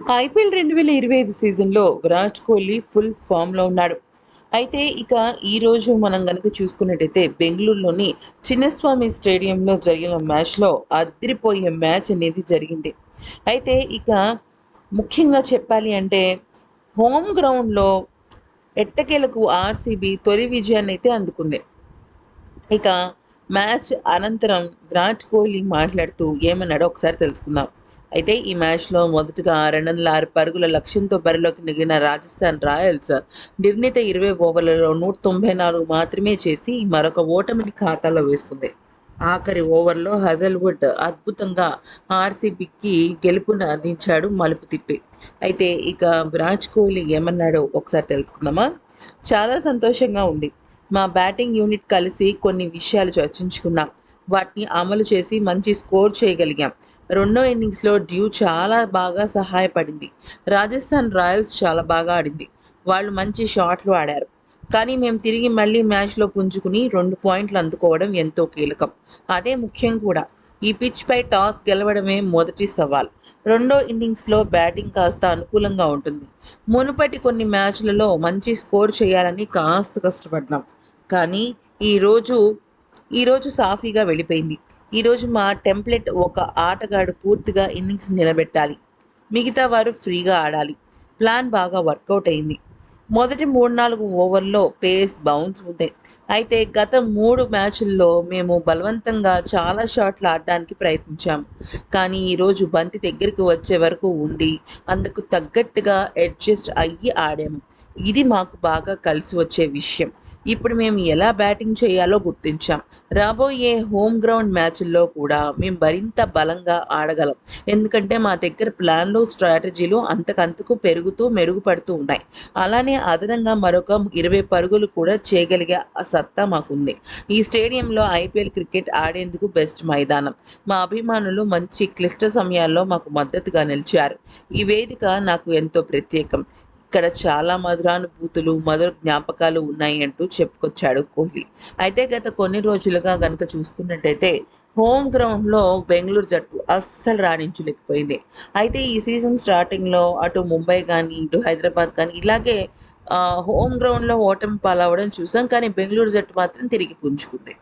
IPL రెండు వేల ఇరవై ఐదు సీజన్లో విరాట్ కోహ్లీ ఫుల్ ఫామ్లో ఉన్నాడు. అయితే ఇక ఈరోజు మనం కనుక చూసుకున్నట్టయితే బెంగళూరులోని చిన్నస్వామి స్టేడియంలో జరిగిన మ్యాచ్లో అదిరిపోయే మ్యాచ్ అనేది జరిగింది. అయితే ఇక ముఖ్యంగా చెప్పాలి అంటే హోమ్ గ్రౌండ్లో ఎట్టకేలకు ఆర్సీబీ తొలి విజయాన్ని అయితే అందుకుంది. ఇక మ్యాచ్ అనంతరం విరాట్ కోహ్లీ మాట్లాడుతూ ఏమన్నాడో ఒకసారి తెలుసుకుందాం. అయితే ఈ మ్యాచ్లో మొదటగా రెండు వందల ఆరు పరుగుల లక్ష్యంతో బరిలోకి నెగిన రాజస్థాన్ రాయల్స్ నిర్ణీత ఇరవై ఓవర్లలో నూట తొంభై నాలుగు మాత్రమే చేసి మరొక ఓటమిని ఖాతాలో వేసుకుంది. ఆఖరి ఓవర్లో హజల్వుడ్ అద్భుతంగా ఆర్సీబీకి గెలుపును అందించాడు మలుపు తిప్పి. అయితే ఇక విరాట్ కోహ్లీ ఏమన్నాడో ఒకసారి తెలుసుకుందామా? చాలా సంతోషంగా ఉంది. మా బ్యాటింగ్ యూనిట్ కలిసి కొన్ని విషయాలు చర్చించుకున్నాం. వాటిని అమలు చేసి మంచి స్కోర్ చేయగలిగాం. రెండో ఇన్నింగ్స్లో డ్యూ చాలా బాగా సహాయపడింది. రాజస్థాన్ రాయల్స్ చాలా బాగా ఆడింది. వాళ్ళు మంచి షాట్లు ఆడారు. కానీ మేము తిరిగి మళ్ళీ మ్యాచ్లో పుంజుకుని రెండు పాయింట్లు అందుకోవడం ఎంతో కీలకం. అదే ముఖ్యం కూడా. ఈ పిచ్పై టాస్ గెలవడమే మొదటి సవాల్. రెండో ఇన్నింగ్స్లో బ్యాటింగ్ కాస్త అనుకూలంగా ఉంటుంది. మునుపటి కొన్ని మ్యాచ్లలో మంచి స్కోర్ చేయాలని కాస్త కష్టపడ్డాం. కానీ ఈరోజు ఈరోజు సాఫీగా వెళ్ళిపోయింది. ఈరోజు మా టెంప్లెట్ ఒక ఆటగాడు పూర్తిగా ఇన్నింగ్స్ నిలబెట్టాలి. మిగతా వారు ఫ్రీగా ఆడాలి. ప్లాన్ బాగా వర్కౌట్ అయింది. మొదటి మూడు నాలుగు ఓవర్లో పేస్ బౌన్స్ ఉంది అయితే గత మూడు మ్యాచ్ల్లో మేము బలవంతంగా చాలా షాట్లు ఆడడానికి ప్రయత్నించాము కానీ ఈరోజు బంతి దగ్గరికి వచ్చే వరకు ఉండి అందుకు తగ్గట్టుగా అడ్జస్ట్ అయ్యి ఆడాము. ఇది మాకు బాగా కలిసి వచ్చే విషయం. ఇప్పుడు మేము ఎలా బ్యాటింగ్ చేయాలో గుర్తించాం. రాబోయే హోమ్ గ్రౌండ్ మ్యాచ్ల్లో కూడా మేము మరింత బలంగా ఆడగలం. ఎందుకంటే మా దగ్గర ప్లాన్లు స్ట్రాటజీలు అంతకంతకు పెరుగుతూ మెరుగుపడుతూ ఉన్నాయి. అలానే అదనంగా మరొక ఇరవై పరుగులు కూడా చేయగలిగే సత్తా మాకుంది. ఈ స్టేడియంలో ఐపీఎల్ క్రికెట్ ఆడేందుకు బెస్ట్ మైదానం. మా అభిమానులు మంచి క్లిష్ట సమయాల్లో మాకు మద్దతుగా నిలిచారు. ఈ వేదిక నాకు ఎంతో ప్రత్యేకం. ఇక్కడ చాలా మధురానుభూతులు మధుర జ్ఞాపకాలు ఉన్నాయి అంటూ చెప్పుకొచ్చాడు కోహ్లీ. అయితే గత కొన్ని రోజులుగా కనుక చూసుకున్నట్టయితే హోమ్ గ్రౌండ్లో బెంగళూరు జట్టు అస్సలు రాణించలేకపోయింది. అయితే ఈ సీజన్ స్టార్టింగ్లో అటు ముంబై కానీ ఇటు హైదరాబాద్ కానీ ఇలాగే హోమ్ గ్రౌండ్లో ఓటమి పాలవడం చూసాం. కానీ బెంగళూరు జట్టు మాత్రం తిరిగి పుంజుకుంది.